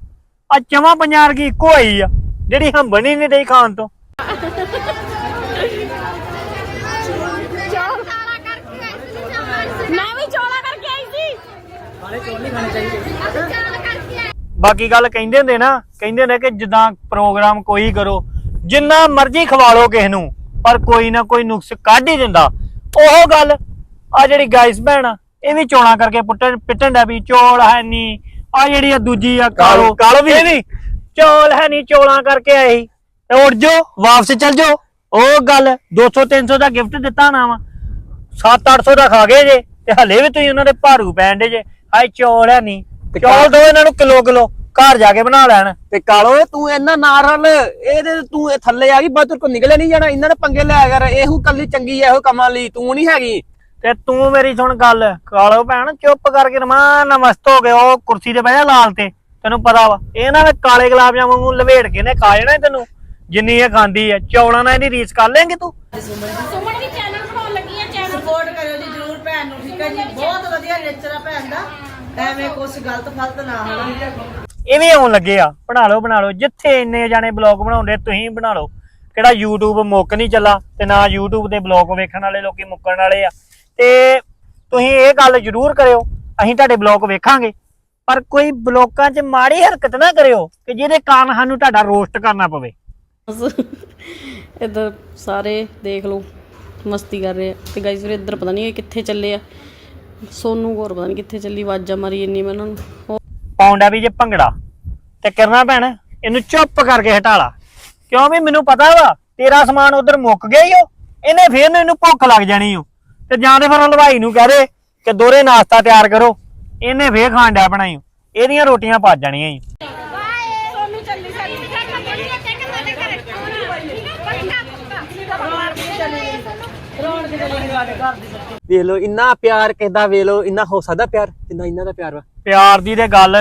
ਆ ਚਵਾਂ ਪੰਜਾਰ ਕੀ ਇੱਕੋ ਆਈ ਆ ਜਿਹੜੀ ਹੰਬਣੀ ਨਹੀਂ ਡਈ ਖਾਣ ਤੋਂ।
ਮੈਂ ਵੀ ਚੌਲਾ ਕਰਕੇ ਆਈ ਸੀ।
ਬਾਕੀ ਗੱਲ ਕਹਿੰਦੇ ਹੁੰਦੇ ਨਾ ਕਹਿੰਦੇ ਨੇ ਕਿ ਜਿੱਦਾਂ ਪ੍ਰੋਗਰਾਮ ਕੋਈ ਕਰੋ ਜਿੰਨਾ ਮਰਜ਼ੀ ਖਵਾ ਲਓ ਕਿਸੇ ਨੂੰ ਪਰ ਕੋਈ ਨਾ ਕੋਈ ਨੁਕਸ ਕੱਢ ਹੀ ਦਿੰਦਾ। ਉਹ ਗੱਲ ਆ ਜਿਹੜੀ ਗਾਇਸ ਭੈਣ ਆ, ਇਹ ਵੀ ਚੋਣਾ ਕਰਕੇ ਪੁੱਟਣ ਪਿੱਟਣ ਦਾ ਵੀ ਚੋਲ ਹੈ ਨਹੀਂ ਆ ਜਿਹੜੀ ਆ ਦੂਜੀ ਆ ਕਾਲੋ। ਕਾਲੋ। ਵੀ। ਵੀ ਚੋਲ ਹੈ ਨਹੀਂ ਚੋਲਾਂ ਕਰਕੇ ਆਏ ਸੀ। ਤੇ ਉੱਡ ਜਾਓ ਵਾਪਸ ਚੱਲ ਜਾਓ ਉਹ ਗੱਲ 200 300 ਦਾ ਗਿਫਟ ਦਿੱਤਾ ਨਾ ਵਾ। 7-800 ਦਾ ਖਾ ਗਏ ਜੇ। ਤੇ ਹਲੇ ਵੀ ਤੁਸੀਂ ਉਹਨਾਂ ਦੇ ਭਾਰੂ ਪੈਣ ਦੇ ਜੇ। ਹਾਏ ਚੌਲ ਹੈ ਨਹੀਂ। ਚੌਲ ਦੋ ਇਹਨਾਂ ਨੂੰ ਕਿਲੋ ਕਿਲੋ। ਘਰ ਜਾ ਕੇ ਬਣਾ ਲੈਣ।
ਤੇ ਕਾਲੋ ਤੂੰ ਇਹਨਾਂ ਨਾ ਰਲ। ਇਹਦੇ ਤੂੰ ਇਹ ਥੱਲੇ ਆ ਗਈ ਬਾਅਦ ਕੋ ਨਿਕਲੇ ਨਹੀਂ ਜਾਣਾ। ਇਹਨਾਂ ਨੇ ਪੰਗੇ ਲਿਆ ਕਰ। ਇਹੋ ਕੱਲੀ ਚੰਗੀ ਐ ਇਹੋ ਕੰਮਾਂ ਲਈ। ਤੂੰ ਨਹੀਂ ਹੈਗੀ।
ਤੇ ਤੂੰ ਮੇਰੀ ਸੁਣ ਗੱਲ ਕਾਲੋ ਭੈਣ ਚੁੱਪ ਕਰਕੇ ਰਮਾਨ ਮਸਤ ਹੋ ਗਿਆ ਉਹ ਕੁਰਸੀ ਤੇ ਬਹਿ ਜਾ ਲਾਲ ਤੇ ਤੈਨੂੰ ਪਤਾ ਵਾ ਇਹਨਾਂ ਨੇ ਕਾਲੇ ਗੁਲਾਬ ਜਾਮੁਨ ਨੂੰ ਲਵੇੜ ਕੇ ਨੇ ਖਾ ਜਾਣਾ ਤੈਨੂੰ ਜਿੰਨੀ ਇਹ ਖਾਂਦੀ ਐ ਚੌਲਾਂ ਨਾਲ ਇਹਦੀ ਰੀਸ ਕਰ ਲੇਂਗੇ ਤੂੰ?
ਸੁਮਨ ਵੀ ਚੈਨਲ ਬਣਾਉਣ ਲੱਗੀ ਆ ਚੈਨਲ
ਸਪੋਰਟ ਕਰਿਓ ਜੀ ਜਰੂਰ ਭੈਣ ਨੂੰ ਠੀਕ ਹੈ ਜੀ? ਬਹੁਤ ਵਧੀਆ ਨੇਚਰ ਆ ਭੈਣ ਦਾ। ਐਵੇਂ ਕੁਛ ਗਲਤ ਫਲਤ ਨਾ ਹੋਣਾ
ਇਹ ਵੀ ਆਉਣ ਲੱਗੇ ਆ ਬਣਾ ਲਓ ਬਣਾ ਲਓ ਜਿੱਥੇ ਇੰਨੇ ਜਾਣੇ ਬਲੌਗ ਬਣਾਉਂਦੇ ਤੁਸੀਂ ਬਣਾ ਲਓ। ਕਿਹੜਾ YouTube ਮੁੱਕ ਨਹੀਂ ਚੱਲਾ ਤੇ ਨਾ YouTube ਦੇ ਬਲੌਗ ਵੇਖਣ ਵਾਲੇ ਲੋਕੀ ਮੁੱਕਣ ਵਾਲੇ ਆ। ਤੇ ਤੁਸੀਂ ਇਹ ਗੱਲ ਜ਼ਰੂਰ ਕਰਿਓ ਅਸੀਂ ਤੁਹਾਡੇ ਬਲੌਗ ਵੇਖਾਂਗੇ। ਪਰ ਕੋਈ ਬਲੌਕਾਂ 'ਚ ਮਾੜੀ ਹਰਕਤ ਨਾ ਕਰਿਓ ਕਿ ਜਿਹਦੇ ਕਾਰਨ ਸਾਨੂੰ ਤੁਹਾਡਾ ਰੋਸਟ ਕਰਨਾ ਪਵੇ।
ਇੱਧਰ ਸਾਰੇ ਦੇਖ ਲਓ ਮਸਤੀ ਕਰ ਰਹੇ ਆ। ਤੇ ਗਾਈਸ ਵੀਰੇ ਇੱਧਰ ਪਤਾ ਨਹੀਂ ਇਹ ਕਿੱਥੇ ਚੱਲੇ ਆ। ਸੋਨੂ ਹੋਰ ਪਤਾ ਨਹੀਂ ਕਿੱਥੇ ਚੱਲੀ ਆਵਾਜ਼ਾਂ ਮਾਰੀ ਇੰਨੀ ਮੈਂ ਉਹਨਾਂ ਨੂੰ। ਉਹ
ਪਾਉਂਦਾ ਵੀ ਜੇ ਭੰਗੜਾ। ਤੇ ਕਰਨਾ ਭੈਣ ਇਹਨੂੰ ਚੁੱਪ ਕਰਕੇ ਹਟਾ ਲਾ। ਕਿਉਂ ਵੀ ਮੈਨੂੰ ਪਤਾ ਵਾ ਤੇਰਾ ਸਮਾਨ ਉਧਰ ਮੁੱਕ ਗਿਆ ਈ ਓ। ਇਹਨੇ ਫੇਰ ਨੂੰ ਇਹਨੂੰ ਭੁੱਖ ਲੱਗ ਜਾਣੀ ਓ। ਤੇ ਜਾਂ ਤੇ ਫਿਰ ਹਲਵਾਈ ਨੂੰ ਕਹਦੇ ਕਿ ਦੋਰੇ ਨਾਸ਼ਤਾ ਤਿਆਰ ਕਰੋ। ਇਹਨੇ ਫੇਰ ਖਾਣ ਡਿਆ ਬਣਾਈ ਇਹਦੀਆਂ ਰੋਟੀਆਂ ਪੱਜ ਜਾਣੀਆਂ ਈ
ਵੇਖ ਲਓ ਇੰਨਾ ਪਿਆਰ ਕਿਸੇ ਦਾ ਵੇਖ ਲਓ ਇੰਨਾ ਹੋ ਸਕਦਾ ਪਿਆਰ? ਜਿੰਨਾ ਇਹਨਾਂ ਦਾ ਪਿਆਰ ਵਾ।
ਪਿਆਰ ਦੀ ਤੇ ਗੱਲ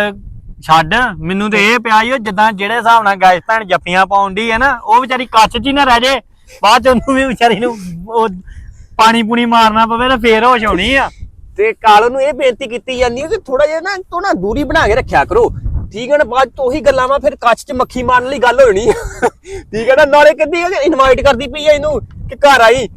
ਛੱਡ। ਮੈਨੂੰ ਤੇ ਇਹ ਪਿਆ ਈ ਓ ਜਿੱਦਾਂ ਜਿਹੜੇ ਹਿਸਾਬ ਨਾਲ ਗਾਇਸ ਭੈਣ ਜੱਫੀਆਂ ਪਾਉਂਦੀ ਹੈ ਨਾ ਉਹ ਵਿਚਾਰੀ ਕੱਚ 'ਚ ਹੀ ਨਾ ਰਹਿ ਜੇ। ਬਾਅਦ ਚ ਉਹਨੂੰ ਵੀ ਵਿਚਾਰੀ ਨੂੰ ਉਹ ਪਾਣੀ ਪੂਣੀ ਮਾਰਨਾ ਪਵੇ ਤਾਂ ਫੇਰ ਹੋਸ਼ ਹੋਣੀ ਆ।
ਤੇ ਕਾਲੋ ਨੂੰ ਇਹ ਬੇਨਤੀ ਕੀਤੀ ਜਾਂਦੀ ਹੈ ਕਿ ਥੋੜਾ ਜਿਹਾ ਨਾ ਤੋਂ ਨਾ ਦੂਰੀ ਬਣਾ ਕੇ ਰੱਖਿਆ ਕਰੋ। ਠੀਕ ਹੈ ਨਾ ਬਾਅਦ ਚ ਉਹੀ ਗੱਲਾਂ ਵਾ ਫਿਰ ਕੱਚ 'ਚ ਮੱਖੀ ਮਾਰਨ ਲਈ ਗੱਲ ਹੋਣੀ ਆ। ਠੀਕ ਹੈ ਨਾ ਨਾਲੇ ਕਹਿੰਦੀ ਹੈ ਇਨਵਾਈਟ ਕਰਦੀ ਪਈ ਹੈ ਇਹਨੂੰ ਕਿ ਘਰ ਆਈ।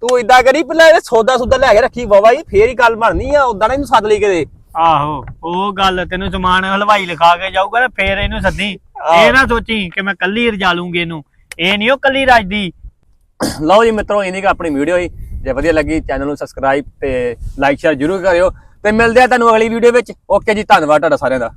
ਤੂੰ ਇਦਾਂ ਕਰੀ ਪਹਿਲਾਂ ਇਹ ਸੌਦਾ ਸੁਦਾ ਲੈ ਕੇ ਰੱਖੀ ਬਾਬਾ ਜੀ ਫੇਰ ਹੀ ਗੱਲ ਬਣਨੀ ਆ ਉਦਾਂ ਨਾ ਇਹਨੂੰ ਸੱਦ ਲਈ ਕਿਤੇ।
ਆਹੋ ਉਹ ਗੱਲ ਤੈਨੂੰ ਸਮਾਨ ਹਲਵਾਈ ਲਿਖਾ ਕੇ ਜਾਊਗਾ ਤੇ ਫੇਰ ਇਹਨੂੰ ਸੱਦੀ। ਇਹ ਨਾ ਸੋਚੀ ਕਿ ਮੈਂ ਕੱਲੀ ਰਜਾ ਲੂੰਗੀ ਇਹਨੂੰ। ਇਹ ਨਹੀਂ ਉਹ ਕੱਲੀ ਰਾਜਦੀ।
ਲਓ ਜੀ ਮਿੱਤਰੋ ਕੁ ਆਪਣੀ ਵੀਡੀਓ ਹੀ ਜੇ ਵਧੀਆ ਲੱਗੀ ਚੈਨਲ ਨੂੰ ਸਬਸਕ੍ਰਾਈਬ ਤੇ ਲਾਈਕ ਸ਼ੇਅਰ ਜ਼ਰੂਰ ਕਰਿਓ ਤੇ ਮਿਲਦੇ ਆ ਤੁਹਾਨੂੰ ਅਗਲੀ ਵੀਡੀਓ ਵਿੱਚ। ਓਕੇ ਜੀ, ਧੰਨਵਾਦ ਤੁਹਾਡਾ ਸਾਰਿਆਂ ਦਾ।